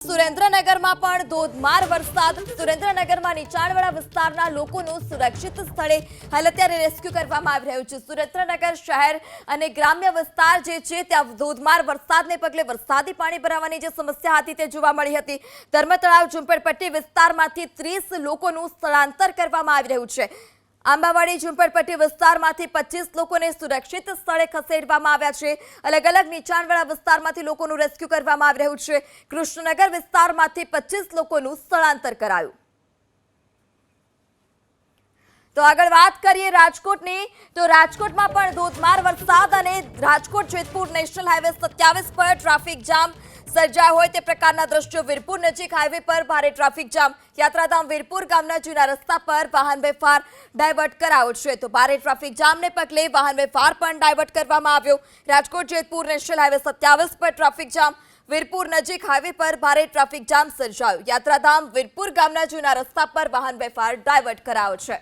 સુરેન્દ્રનગરમાં પણ ધોધમાર વરસાદ. સુરેન્દ્રનગરમાં નીચાણવાળા વિસ્તારના લોકોનું સુરક્ષિત સ્થળે હાલ અત્યારે રેસ્ક્યુ કરવામાં આવી રહ્યું છે. સુરેન્દ્રનગર શહેર અને ગ્રામ્ય વિસ્તાર જે છે, ત્યાં ધોધમાર વરસાદને પગલે વરસાદી પાણી ભરાવાની જે સમસ્યા હતી તે જોવા મળી હતી. ધર્મતળાવ, ઝુંપડપટ્ટી વિસ્તારમાંથી ત્રીસ લોકોનું સ્થળાંતર કરવામાં આવી રહ્યું છે. આંબાવાડી ઝુંપડપટ્ટી વિસ્તારમાંથી પચીસ લોકોને સુરક્ષિત સ્થળે ખસેડવામાં આવ્યા છે. અલગ અલગ નીચાણવાળા વિસ્તારમાંથી લોકોનું રેસ્ક્યુ કરવામાં આવી રહ્યું છે. કૃષ્ણનગર વિસ્તારમાંથી પચીસ લોકોનું સ્થળાંતર કરાયું. તો આગળ વાત કરીએ રાજકોટની. તો રાજકોટમાં પણ ધોધમાર વરસાદ અને રાજકોટ જેતપુર નેશનલ હાઈવે સત્યાવીસ પર ટ્રાફિક જામ. સર્જાયો હોય તે પ્રકારના દ્રશ્યો વીરપુર નજીક હાઈવે પર ભારે ટ્રાફિક જામ યાત્રાધામ વીરપુર ગામના જૂના રસ્તા પર વાહન વ્યવહાર ડાયવર્ટ કરાયો છે. તો ભારે ટ્રાફિક જામને પગલે વાહન વ્યવહાર પણ ડાયવર્ટ કરવામાં આવ્યો. રાજકોટ, જેતપુર નેશનલ હાઈવે સત્યાવીસ પર ટ્રાફિક જામ વીરપુર નજીક હાઈવે પર ભારે ટ્રાફિક જામ સર્જાયો. યાત્રાધામ વીરપુર ગામના જૂના રસ્તા પર વાહન વ્યવહાર ડાયવર્ટ કરાયો છે.